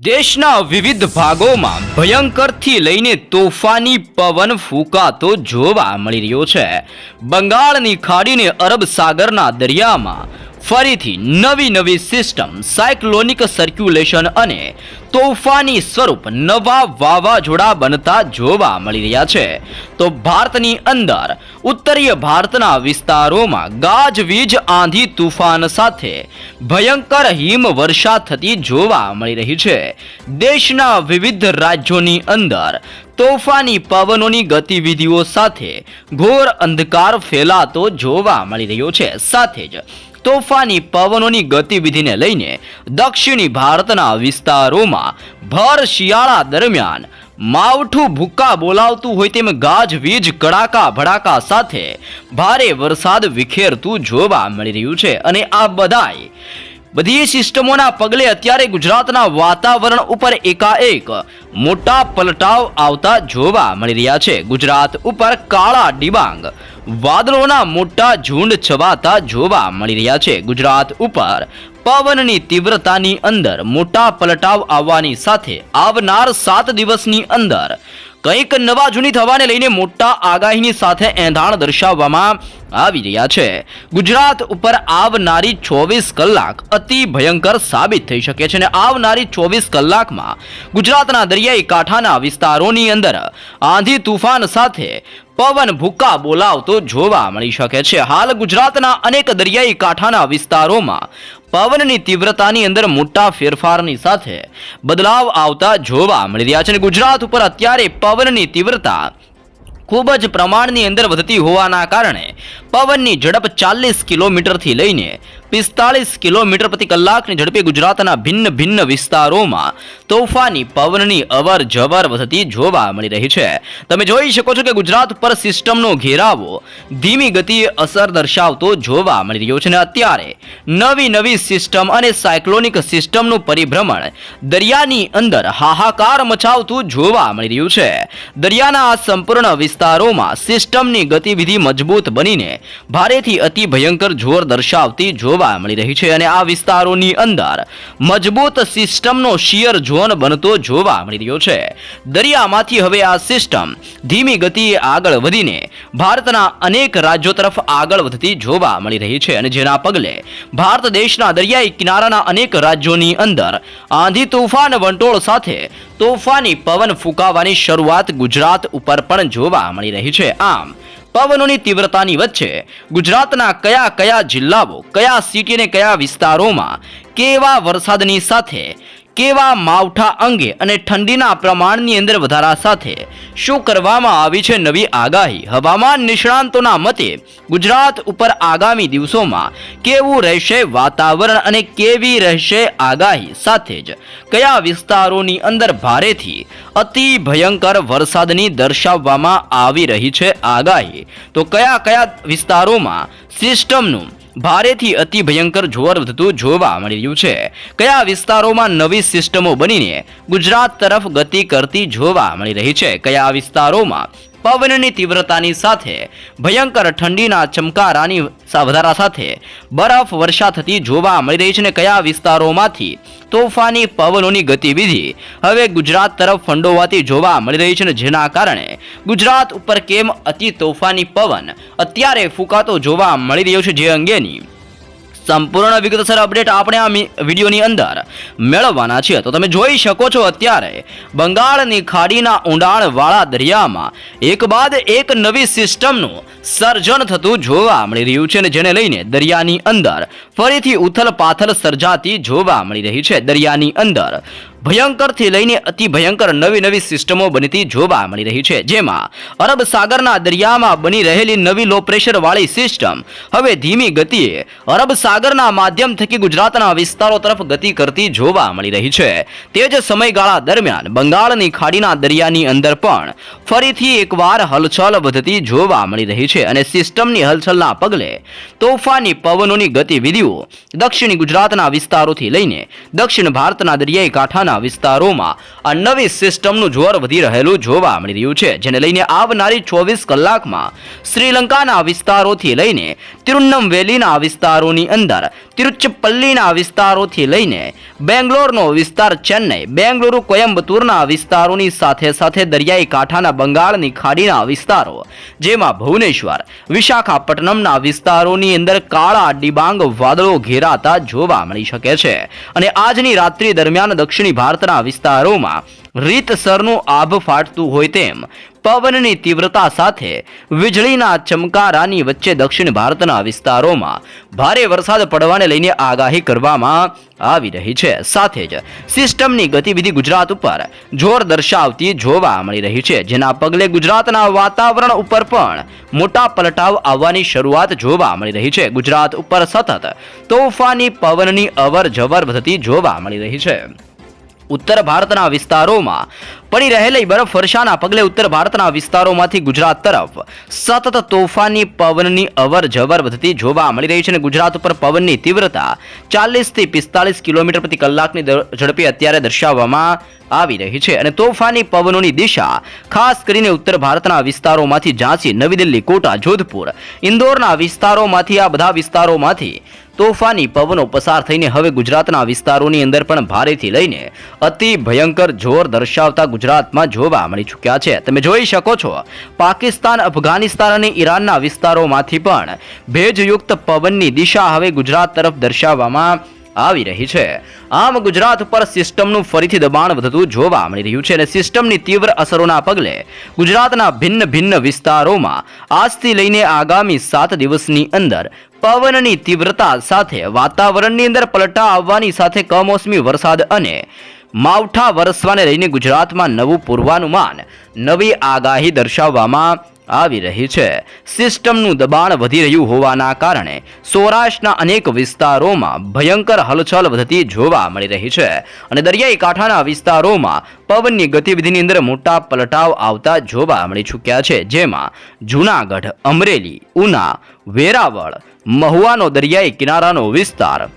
દેશના વિવિધ ભાગોમાં ભયંકરથી લઈને તોફાની પવન ફૂંકાતો જોવા મળી રહ્યો છે. બંગાળની ખાડીને અરબ સાગરના દરિયામાં ફરીથી નવી નવી સિસ્ટમ, સાયક્લોનિક સર્ક્યુલેશન અને તોફાની સ્વરૂપ નવા વાવાઝોડા બનતા જોવા મળી રહ્યા છે. તો ભારતની અંદર, ઉત્તરીય ભારતના વિસ્તારોમાં ગાજવીજ, આંધી તુફાન સાથે ભયંકર હિમવર્ષા થતી જોવા મળી રહી છે. દેશના વિવિધ રાજ્યોની અંદર તોફાની પવનોની ગતિવિધિઓ સાથે ઘોર અંધકાર ફેલાતો જોવા મળી રહ્યો છે. સાથે જ તોફાની પવનોની ગતિવિધિને લઈને દક્ષિણી ભારતના વિસ્તારોમાં ભર શિયાળા દરમિયાન માવઠું ભૂક્કા બોલાવતું હોય તેમ ગાજવીજ કડાકા, ભડાકા સાથે ભારે વરસાદ વિખેરતું જોવા મળી રહ્યું છે. અને આ બધાય બધી સિસ્ટમોના પગલે અત્યારે ગુજરાતના વાતાવરણ ઉપર એકાએક મોટા પલટાવ આવતા જોવા મળી રહ્યા છે. ગુજરાત ઉપર કાળા ડિબાંગ વાદળોના મોટા ઝુંડ છવાતા જોવા મળી રહ્યા છે ગુજરાત ઉપર. પવનની તીવ્રતાની અંદર મોટા પલટાવ આવવાની સાથે આવનાર સાત દિવસની અંદર કંઈક નવા જૂની થવાને લઈને મોટા આગાહીની સાથે એંધાણ દર્શાવવામાં આવી રહ્યા છે. ગુજરાત ઉપર આવનારી ચોવીસ કલાક અતિ ભયંકર સાબિત થઈ શકે છે અને આવનારી ચોવીસ કલાકમાં ગુજરાતના દરિયાઈ કાંઠાના વિસ્તારોની અંદર આંધી તુફાન સાથે પવન ભૂક્કા બોલાવતો જોવા મળી શકે છે. હાલ ગુજરાતના અનેક દરિયાઈ કાંઠાના વિસ્તારોમાં પવનની તીવ્રતાની અંદર મોટા ફેરફારની સાથે બદલાવ આવતા જોવા મળી રહ્યા છે અને ગુજરાત ઉપર અત્યારે પવનની તીવ્રતા ખૂબ જ પ્રમાણની અંદર વધતી હોવાના કારણે પવનની ઝડપ ચાલીસ કિલોમીટરથી લઈને પિસ્તાળીસ કિલોમીટર પ્રતિ કલાકની ઝડપે ગુજરાતના ભિન્ન ભિન્ન વિસ્તારોમાં તોફાની પવનની અવર જવર વધતી જોવા મળી રહી છે. તમે જોઈ શકો છો કે ગુજરાત પર સિસ્ટમનો ઘેરાવો ધીમી ગતિએ અસર દર્શાવતો જોવા મળી રહ્યો છે અને અત્યારે નવી નવી સિસ્ટમ અને સાયક્લોનિક સિસ્ટમનું પરિભ્રમણ દરિયાની અંદર હાહાકાર મચાવતું જોવા મળી રહ્યું છે. દરિયાના આ સંપૂર્ણ વિસ્તારોમાં સિસ્ટમની ગતિવિધિ મજબૂત બનીને ભારેથી અતિ ભયંકર જોર દર્શાવતી જોવા મળી રહી છે અને આ વિસ્તારોની અંદર મજબૂત સિસ્ટમનો શિયર ઝોન બનતો જોવા મળી રહ્યો છે. દરિયામાંથી હવે આ સિસ્ટમ ધીમી ગતિએ આગળ વધીને ભારતના અનેક રાજ્યો તરફ આગળ વધતી જોવા મળી રહી છે અને જેના પગલે ભારત દેશના દરિયાઈ કિનારાના અનેક રાજ્યોની અંદર આંધી તોફાન વંટોળ સાથે તોફાની પવન ફૂંકાવાની શરૂઆત ગુજરાત ઉપર પણ જોવા મળી રહી છે. આમ, પવનોની તીવ્રતાની વચ્ચે ગુજરાતના કયા કયા જિલ્લાઓ, કયા સિટી અને કયા વિસ્તારોમાં કેવા વરસાદની સાથે કેવા માવઠા અંગે અને ઠંડીના પ્રમાણની અંદર વધારા સાથે? શું કરવામાં આવી છે નવી આગાહી? હવામાન નિષ્ણાંતોના મતે ગુજરાત ઉપર આગામી દિવસોમાં કેવું રહેશે વાતાવરણ અને કેવી રહેશે આગાહી સાથે જ? કયા વિસ્તારોની અંદર ભારેથી અતિ ભયંકર વરસાદની દર્શાવવામાં આવી રહી છે આગાહી? તો કયા કયા વિસ્તારોમાં સિસ્ટમનું ભારેથી અતિ ભયંકર જોર વધતું જોવા મળી રહ્યું છે. કયા વિસ્તારોમાં નવી સિસ્ટમો બનીને ગુજરાત તરફ ગતિ કરતી જોવા મળી રહી છે? કયા વિસ્તારોમાં પવનની તીવ્રતાની સાથે, ભયંકર ઠંડીના ચમકારાની વધારા સાથે, બરફ વર્ષા થતી જોવા મળી રહી છે અને કયા વિસ્તારોમાંથી તોફાની પવનોની ગતિવિધિ હવે ગુજરાત તરફ ફંડોવાતી જોવા મળી રહી છે અને જેના કારણે ગુજરાત ઉપર કેમ અતિ તોફાની પવન અત્યારે ફૂંકાતો જોવા મળી રહ્યો છે જે અંગેની સંપૂર્ણ વિગતસર અપડેટ આપણે આ વિડીયોની અંદર મેળવવાના છીએ. તો તમે જોઈ શકો છો અત્યારે બંગાળની ખાડીના ઊંડાણવાળા દરિયામાં એક બાદ એક નવી સિસ્ટમનું સર્જન થતું જોવા મળી રહ્યું છે અને જેને લઈને દરિયાની અંદર ફરીથી ઉથલ પાથલ સર્જાતી જોવા મળી રહી છે. દરિયાની અંદર ભયંકરથી લઈને અતિ ભયંકર નવી નવી સિસ્ટમો બનતી જોવા મળી રહી છે. જેમાં અરબ સાગરના દરિયામાં બની રહેલી નવી લો પ્રેશર વાળી સિસ્ટમ હવે ધીમી ગતિએ અરબ સાગરના માધ્યમ થકી ગુજરાતના વિસ્તારો તરફ ગતિ કરતી જોવા મળી રહી છે. તે જ સમયગાળા દરમિયાન બંગાળની ખાડીના દરિયાની અંદર પણ ફરીથી એકવાર હલચલ વધતી જોવા મળી રહી છે અને સિસ્ટમની હલચલના પગલે તોફાની પવનોની ગતિવિધિઓ દક્ષિણ ગુજરાતના વિસ્તારોથી લઈને દક્ષિણ ભારતના દરિયાઈ કાંઠાના વિસ્તારોમાં આ નવી સિસ્ટમનું જોર વધી રહેલું જોવા મળી રહ્યું છે, જેને લઈને આવનારી ચોવીસ કલાકમાં શ્રીલંકાના વિસ્તારોથી લઈને તિરુન્નમવેલીના વિસ્તારોની અંદર તિરુચપલ્લીના વિસ્તારોથી લઈને બેંગ્લોરનો વિસ્તાર ચેન્નઈ, બેંગલુરુ કોયમ્બતુરના વિસ્તારોની સાથે સાથે દરિયાઈ કાંઠાના બંગાળની ખાડીના વિસ્તારો, જેમાં ભુવનેશ્વર, વિશાખાપટ્ટનમના વિસ્તારોની અંદર કાળા ડિબાંગ વાદળો ઘેરાતા જોવા મળી શકે છે. અને આજની રાત્રિ દરમિયાન દક્ષિણી ભારતના વિસ્તારોમાં રીતસરનું આભ ફાટતું હોય તેમ પવનની તીવ્રતા સાથે વીજળીના ચમકારાની વચ્ચે દક્ષિણ ભારતના વિસ્તારોમાં ભારે વરસાદ પડવાને લઈને આગાહી કરવામાં આવી રહી છે. સાથે જ સિસ્ટમની ગતિવિધિ ગુજરાત ઉપર જોર દર્શાવતી જોવા મળી રહી છે. જેના પગલે ગુજરાતના વાતાવરણ ઉપર પણ મોટા પલટાવ આવવાની શરૂઆત જોવા મળી રહી છે. ગુજરાત ઉપર સતત તોફાની પવનની અવર જવર વધતી જોવા મળી રહી છે. ઉત્તર ભારતના વિસ્તારોમાં પડી રહેલી બરફ વર્ષાના પગલે ઉત્તર ભારતના વિસ્તારોમાંથી ગુજરાત તરફ સતત તોફાની પવનની અવર જવર વધતી જોવા મળી રહી છે અને ગુજરાત ઉપર પવનની તીવ્રતા ચાલીસથી પિસ્તાલીસ કિલોમીટર પ્રતિ કલાકની ઝડપે અત્યારે દર્શાવવામાં આવી રહી છે. અને તોફાની પવનોની દિશા ખાસ કરીને ઉત્તર ભારતના વિસ્તારોમાંથી ઝાંસી નવી દિલ્હી, કોટા, જોધપુર, ઇન્દોરના વિસ્તારોમાંથી, આ બધા વિસ્તારોમાંથી તોફાની પવનો પસાર થઈને હવે ગુજરાતના વિસ્તારોની અંદર પણ ભારેથી લઈને અતિ ભયંકર જોર દર્શાવતા ગુજરાતમાં જોવા મળી ચૂક્યા છે. તમે જોઈ શકો છો, પાકિસ્તાન, અફઘાનિસ્તાન અને ઈરાનના વિસ્તારોમાંથી પણ ભેજયુક્ત પવનની દિશા હવે ગુજરાત તરફ દર્શાવવામાં આવી રહી છે. આમ ગુજરાત ઉપર સિસ્ટમનું ફરીથી દબાણ વધતું જોવા મળી રહ્યું છે અને સિસ્ટમની તીવ્ર અસરોના પગલે ગુજરાતના ભિન્ન ભિન્ન વિસ્તારોમાં આજથી લઈને આગામી સાત દિવસની અંદર પવનની તીવ્રતા સાથે વાતાવરણની અંદર પલટા આવવાની સાથે કમોસમી વરસાદ અને માવઠા વરસવાને લઈને ગુજરાતમાં નવું પૂર્વાનુમાન, નવી આગાહી દર્શાવવામાં આવી રહી છે. સિસ્ટમનું દબાણ વધી રહ્યું હોવાના કારણે સૌરાષ્ટ્રના અનેક વિસ્તારોમાં ભયંકર હલચલ વધતી જોવા મળી રહી છે અને દરિયાઈ કાંઠાના વિસ્તારોમાં પવનની ગતિવિધિની અંદર મોટા પલટાવ આવતા જોવા મળી ચૂક્યા છે, જેમાં જૂનાગઢ, અમરેલી, ઉના, વેરાવળ, મહુવાનો દરિયાઈ કિનારાનો વિસ્તાર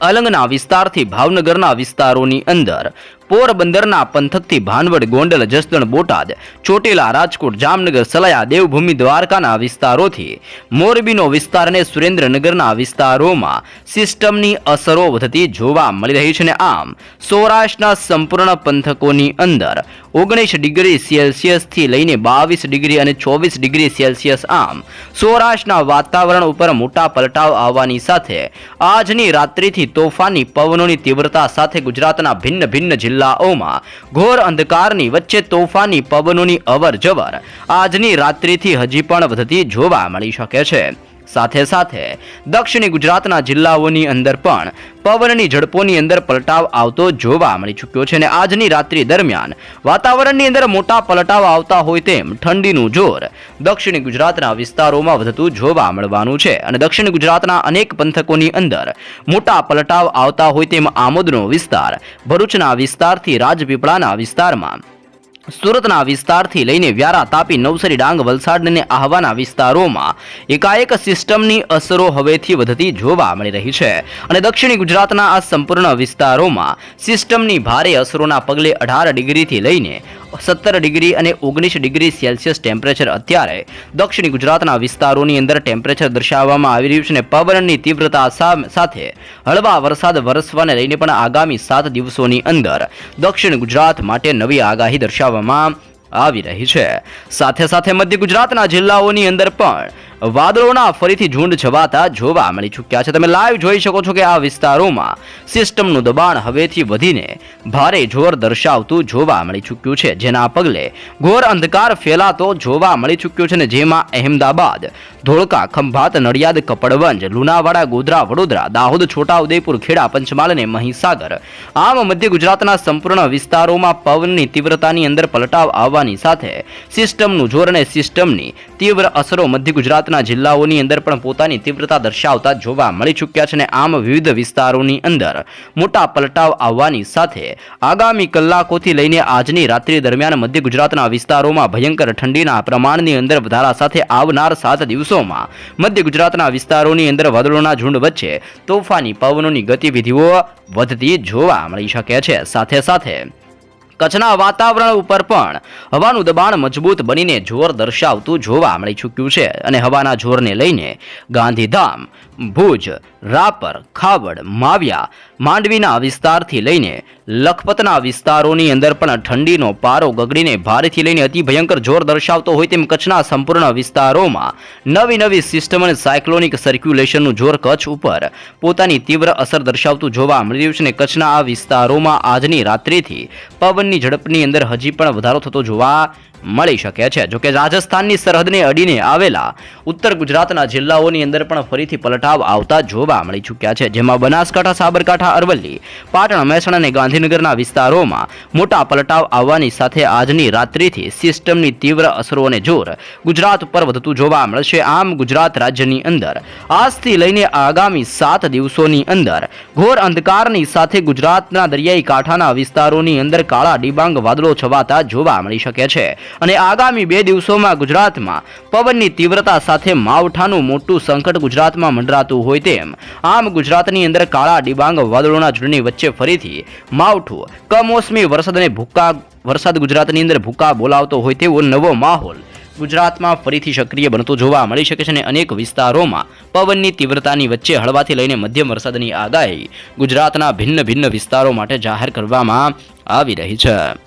અલંગના વિસ્તારથી ભાવનગરના વિસ્તારોની અંદર પોરબંદરના પંથકથી ભાનવડ, ગોંડલ, જસદણ, બોટાદ, ચોટીલા, રાજકોટ, જામનગર, સલાયા, દેવભૂમિ, દ્વારકાના વિસ્તારોથી મોરબીનો વિસ્તાર અને સુરેન્દ્રનગરના વિસ્તારોમાં સિસ્ટમની અસરો વધતી જોવા મળી રહી છે અને આમ સૌરાષ્ટ્રના સંપૂર્ણ પંથકોની અંદર ઓગણીસ ડિગ્રી સેલ્સિયસથી લઈને બાવીસ ડિગ્રી અને ચોવીસ ડિગ્રી સેલ્સિયસ આમ સૌરાષ્ટ્રના વાતાવરણ ઉપર મોટા પલટાવ આવવાની સાથે આજની રાત્રિથી તોફાની પવનોની તીવ્રતા સાથે ગુજરાતના ભિન્ન ભિન્ન જિલ્લાઓમાં ઘોર અંધકારની વચ્ચે તોફાની પવનોની અવર જવર આજની રાત્રિથી હજી પણ વધતી જોવા મળી શકે છે. સાથે સાથે દક્ષિણી ગુજરાતના જિલ્લાઓની અંદર પણ પવનની ઝડપોની અંદર પલટાવ આવતો જોવા મળી ચૂક્યો છે અને આજની રાત્રિ દરમિયાન વાતાવરણની અંદર મોટા પલટાવ આવતા હોય તેમ ઠંડીનું જોર દક્ષિણ ગુજરાતના વિસ્તારોમાં વધતું જોવા મળવાનું છે અને દક્ષિણ ગુજરાતના અનેક પંથકોની અંદર મોટા પલટાવ આવતા હોય તેમ આમોદનો વિસ્તાર ભરૂચના વિસ્તારથી રાજપીપળાના વિસ્તારમાં સુરતના વિસ્તારથી લઈને વ્યારા તાપી નવસરી ડાંગ વલસાડ અને આહવાના વિસ્તારોમાં એકાએક સિસ્ટમની અસરો હવેથી વધતી જોવા મળી રહી છે અને દક્ષિણ ગુજરાતના આ સંપૂર્ણ વિસ્તારોમાં સિસ્ટમની ભારે અસરોના પગલે અઢાર ડિગ્રીથી લઈને સત્તર ડિગ્રી અને ઓગણીસ ડિગ્રી સેલ્સિયસ ટેમ્પરેચર અત્યારે દક્ષિણ ગુજરાતના વિસ્તારોની અંદર ટેમ્પરેચર દર્શાવવામાં આવી રહ્યું છે અને પવનની તીવ્રતા સાથે હળવા વરસાદ વરસવાને લઈને પણ આગામી સાત દિવસોની અંદર દક્ષિણ ગુજરાત માટે નવી આગાહી દર્શાવવામાં આવી રહી છે. સાથે સાથે મધ્ય ગુજરાતના જિલ્લાઓની અંદર પણ વાદળોના ફરીથી ઝુંડ છવાતા જોવા મળી ચૂક્યા છે. તમે લાઈવ જોઈ શકો છો કે આ વિસ્તારોમાં સિસ્ટમનું દબાણ હવેથી વધીને ભારે જોર દર્શાવતું જોવા મળી ચૂક્યું છે. જેના પગલે ઘોર અંધકાર ફેલાતો જોવા મળી ચૂક્યો છે ને જેમાં અહેમદાબાદ, ધોળકા, ખંભાત, નડિયાદ, કપડવંજ, લુણાવાડા, ગોધરા, વડોદરા, દાહોદ, છોટાઉદેપુર, ખેડા, પંચમહાલ અને મહીસાગર આમ મધ્ય ગુજરાતના સંપૂર્ણ વિસ્તારોમાં પવનની તીવ્રતાની અંદર પલટાવ આવવાની સાથે સિસ્ટમનું જોર અને સિસ્ટમની તીવ્ર અસરો મધ્ય ગુજરાતના જિલ્લાઓની અંદર પણ પોતાની તીવ્રતા દર્શાવતા જોવા મળી ચૂક્યા છે અને આમ વિવિધ વિસ્તારોની અંદર મોટા પલટાવ આવવાની સાથે આગામી કલાકોથી લઈને આજની રાત્રિ દરમિયાન મધ્ય ગુજરાતના વિસ્તારોમાં ભયંકર ઠંડીના પ્રમાણની અંદર વધારા સાથે આવનાર સાત દિવસોમાં મધ્ય ગુજરાતના વિસ્તારોની અંદર વાદળોના ઝુંડ વચ્ચે તોફાની પવનોની ગતિવિધિઓ વધતી જોવા મળી શકે છે. સાથે સાથે કચ્છના વાતાવરણ ઉપર પણ હવાનું દબાણ મજબૂત બનીને જોર દર્શાવતું જોવા મળી ચૂક્યું છે અને હવાના જોરને લઈને ગાંધીધામ ભુજ, રાપર, ખાવડ, માવ્યા, માંડવીના વિસ્તારથી લઈને લખપતના વિસ્તારોની અંદર પણ ઠંડીનો પારો ગગડીને ભારેથી લઈને અતિ ભયંકર જોર દર્શાવતો હોય તેમ કચ્છના સંપૂર્ણ વિસ્તારોમાં નવી નવી સિસ્ટમ અને સાયક્લોનિક સર્ક્યુલેશનનું જોર કચ્છ ઉપર પોતાની તીવ્ર અસર દર્શાવતું જોવા મળી રહ્યું છે અને કચ્છના આ વિસ્તારોમાં આજની રાત્રિથી પવનની ઝડપની અંદર હજી પણ વધારો થતો જોવા મળી શકે છે. જોકે રાજસ્થાનની સરહદને અડીને આવેલા ઉત્તર ગુજરાતના જિલ્લાઓની અંદર પણ ફરીથી પલટાવ આવતા જોવા મળી ચૂક્યા છે, જેમાં બનાસકાંઠા, સાબરકાંઠા, અરવલ્લી, પાટણ, મહેસાણા અને ગાંધીનગરના વિસ્તારોમાં મોટા પલટાવ આવવાની સાથે આજની રાત્રિથી સિસ્ટમની તીવ્ર અસરોને જોર ગુજરાત ઉપર વધતું જોવા મળશે. આમ ગુજરાત રાજ્યની અંદર આજથી લઈને આગામી સાત દિવસોની અંદર ઘોર અંધકારની સાથે ગુજરાતના દરિયાઈ કાંઠાના વિસ્તારોની અંદર કાળા ડિબાંગ વાદળો છવાતા જોવા મળી શકે છે અને આગામી બે દિવસોમાં ગુજરાતમાં પવનની તીવ્રતા સાથે માવઠાનું મોટું સંકટ ગુજરાતમાં મંડરાતું હોય તેમ. આમ ગુજરાતની અંદર કાળા ડિબાંગ વાદળોના ઝુંડની વચ્ચે ફરીથી માવઠું, કમોસમી વરસાદ ભૂકા, વરસાદ ગુજરાતની અંદર ભૂકા બોલાવતો હોય તેવો નવો માહોલ ગુજરાતમાં ફરીથી સક્રિય બનતો જોવા મળી શકે છે અને અનેક વિસ્તારોમાં પવનની તીવ્રતાની વચ્ચે હળવાથી લઈને મધ્યમ વરસાદની આગાહી ગુજરાતના ભિન્ન ભિન્ન વિસ્તારો માટે જાહેર કરવામાં આવી રહી છે.